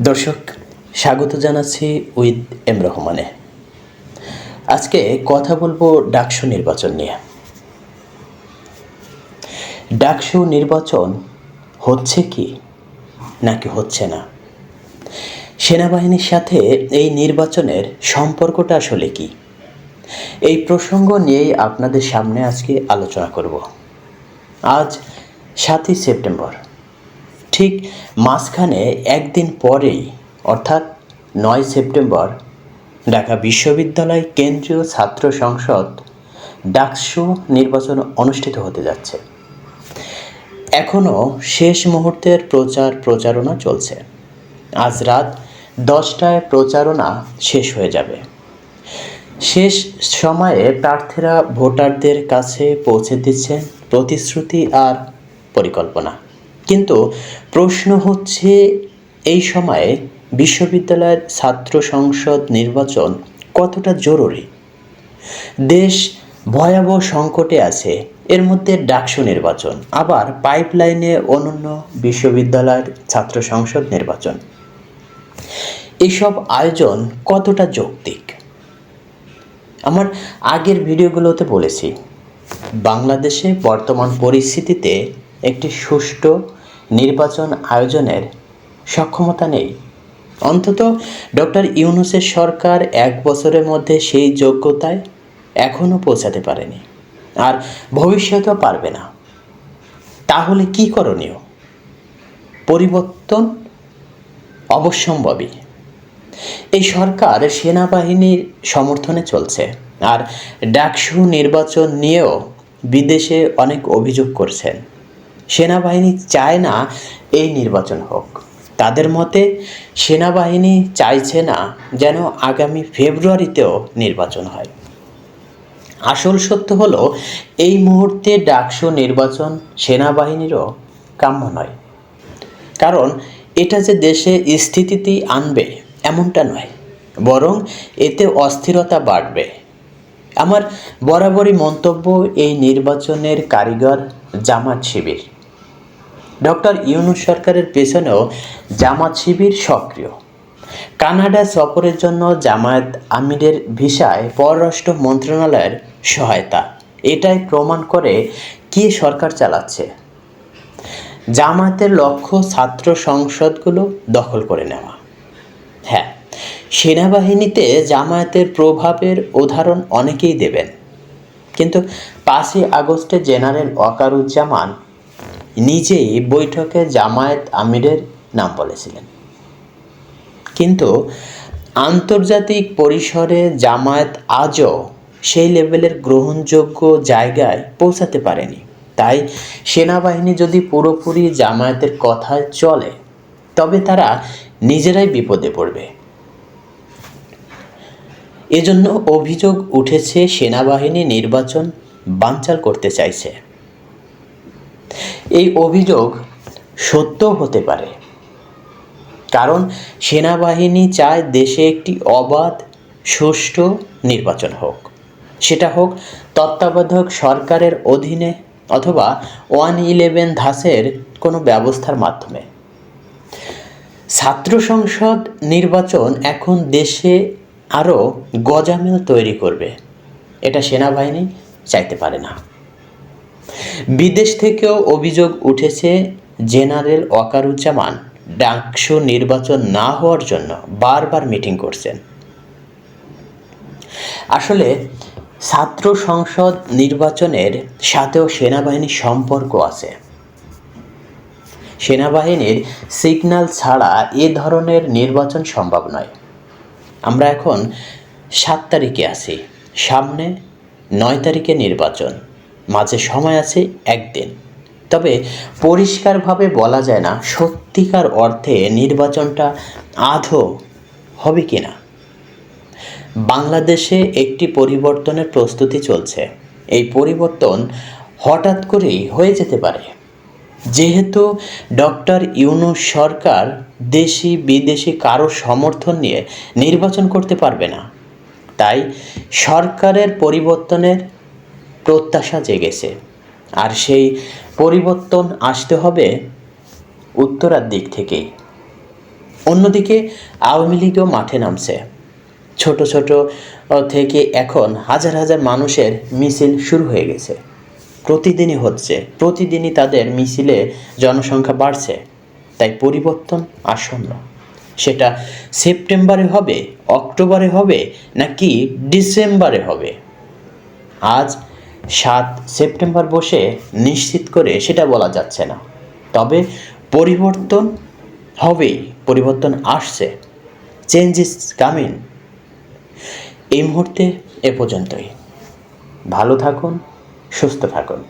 দর্শক, স্বাগত জানাচ্ছি উইথ এম রহমানে। আজকে কথা বলব ডাকসু নির্বাচন নিয়ে। ডাকসু নির্বাচন হচ্ছে কি, নাকি হচ্ছে না? সেনাবাহিনীর সাথে এই নির্বাচনের সম্পর্কটা আসলে কি? এই প্রসঙ্গ নিয়েই আপনাদের সামনে আজকে আলোচনা করব। আজ সাতই সেপ্টেম্বর। ঠিক মাঝখানে একদিন পরেই, অর্থাৎ নয় সেপ্টেম্বর, ঢাকা বিশ্ববিদ্যালয় কেন্দ্রীয় ছাত্র সংসদ ডাকসু নির্বাচন অনুষ্ঠিত হতে যাচ্ছে। এখনও শেষ মুহূর্তের প্রচার প্রচারণা চলছে। আজ রাত দশটায় প্রচারণা শেষ হয়ে যাবে। শেষ সময়ে প্রার্থীরা ভোটারদের কাছে পৌঁছে দিচ্ছেন প্রতিশ্রুতি আর পরিকল্পনা। কিন্তু প্রশ্ন হচ্ছে, এই সময়ে বিশ্ববিদ্যালয়ের ছাত্র সংসদ নির্বাচন কতটা জরুরি? দেশ ভয়াবহ সংকটে আছে, এর মধ্যে ডাকসু নির্বাচন, আবার পাইপলাইনে অনন্য বিশ্ববিদ্যালয়ের ছাত্র সংসদ নির্বাচন। এসব আয়োজন কতটা যৌক্তিক? আমার আগের ভিডিওগুলোতে বলেছি, বাংলাদেশে বর্তমান পরিস্থিতিতে একটি সুষ্ঠু নির্বাচন আয়োজনের সক্ষমতা নেই। অন্তত ডক্টর ইউনুসের সরকার এক বছরের মধ্যে সেই যোগ্যতায় এখনও পৌঁছাতে পারেনি। আর ভবিষ্যতেও পারবে না। তাহলে কি করণীয়? পরিবর্তন অবশ্যম্ভাবী। এই সরকার সেনাবাহিনীর সমর্থনে চলছে আর ডাকসু নির্বাচন নিয়েও বিদেশে অনেক অভিযোগ করছেন। সেনাবাহিনী চায় না এই নির্বাচন হোক। তাদের মতে, সেনাবাহিনী চাইছে না যেন আগামী ফেব্রুয়ারিতেও নির্বাচন হয়। আসল সত্য হলো, এই মুহূর্তে ডাকসু নির্বাচন সেনাবাহিনীরও কাম্য নয়। কারণ, এটা যে দেশে স্থিতিতে আনবে এমনটা নয়, বরং এতে অস্থিরতা বাড়বে। আমার বরাবরই মন্তব্য, এই নির্বাচনের কারিগর জামাত শিবির। ডক্টর ইউনুস সরকারের পেছনেও জামাত শিবির সক্রিয়। কানাডা সফরের জন্য জামায়াত আমিরের ভিসায় পররাষ্ট্র মন্ত্রণালয়ের সহায়তা। এটাই প্রমাণ করে কি সরকার চালাচ্ছে। জামায়াতের লক্ষ্য ছাত্র সংসদগুলো দখল করে নেওয়া। হ্যাঁ সেনাবাহিনীতে জামায়াতের প্রভাবের উদাহরণ অনেকেই দেবেন। কিন্তু পাঁচই আগস্টে জেনারেল ওয়াকারুজ্জামান নিজেই বৈঠকে জামায়াত আমিরের নাম বলেছিলেন। কিন্তু আন্তর্জাতিক পরিসরে জামায়াত আজও সেই লেভেলের গ্রহণযোগ্য জায়গায় পৌঁছাতে পারেনি। তাই সেনাবাহিনী যদি পুরোপুরি জামায়াতের কথায় চলে, তবে তারা নিজেরাই বিপদে পড়বে। এজন্য অভিযোগ উঠেছে, সেনাবাহিনী নির্বাচন বানচাল করতে চাইছে। এই অভিযোগ সত্য হতে পারে। কারণ সেনাবাহিনী চায় দেশে একটি অবাধ, সুষ্ঠু নির্বাচন হোক। সেটা হোক তত্ত্বাবধায়ক সরকারের অধীনে অথবা ওয়ান ইলেভেন ধাসের কোনো ব্যবস্থার মাধ্যমে। ছাত্র সংসদ নির্বাচন এখন দেশে আরও গজামিল তৈরি করবে। এটা সেনাবাহিনী চাইতে পারে না। বিদেশ থেকেও অভিযোগ উঠেছে জেনারেল ওয়াকারুজ্জামান। ডাকসু নির্বাচন না হওয়ার জন্য বারবার মিটিং করছেন। আসলে ছাত্র সংসদ নির্বাচনের সাথেও সেনাবাহিনীর সম্পর্ক আছে। সেনাবাহিনীর সিগন্যাল ছাড়া এ ধরনের নির্বাচন সম্ভব নয়। আমরা এখন সাত তারিখে আছি। সামনে নয় তারিখে নির্বাচন। মাঝে সময় আছে একদিন। তবে পরিষ্কারভাবে বলা যায় না সত্যিকার অর্থে নির্বাচনটা আধো হবে কি না বাংলাদেশে একটি পরিবর্তনের প্রস্তুতি চলছে। এই পরিবর্তন হঠাৎ করেই হয়ে যেতে পারে। যেহেতু ডক্টর ইউনুস সরকার দেশি বিদেশি কারও সমর্থন নিয়ে নির্বাচন করতে পারবে না, তাই সরকারের পরিবর্তনের প্রত্যাশা জেগেছে। আর সেই পরিবর্তন আসতে হবে উত্তরার দিক থেকেই। অন্যদিকে আওয়ামী লীগও মাঠে নামছে। ছোট ছোট থেকে এখন হাজার হাজার মানুষের মিছিল শুরু হয়ে গেছে। প্রতিদিনই হচ্ছে, প্রতিদিনই তাদের মিছিলে জনসংখ্যা বাড়ছে। তাই পরিবর্তন আসন্ন। সেটা সেপ্টেম্বরে হবে, অক্টোবরে হবে, নাকি ডিসেম্বরে হবে? আজ সাত সেপ্টেম্বর বসে নিশ্চিত করে সেটা বলা যাচ্ছে না। তবে পরিবর্তন হবেই পরিবর্তন আসছে। চেঞ্জ ইজ কামিং এই মুহূর্তে এ পর্যন্তই। ভালো থাকুন, সুস্থ থাকুন।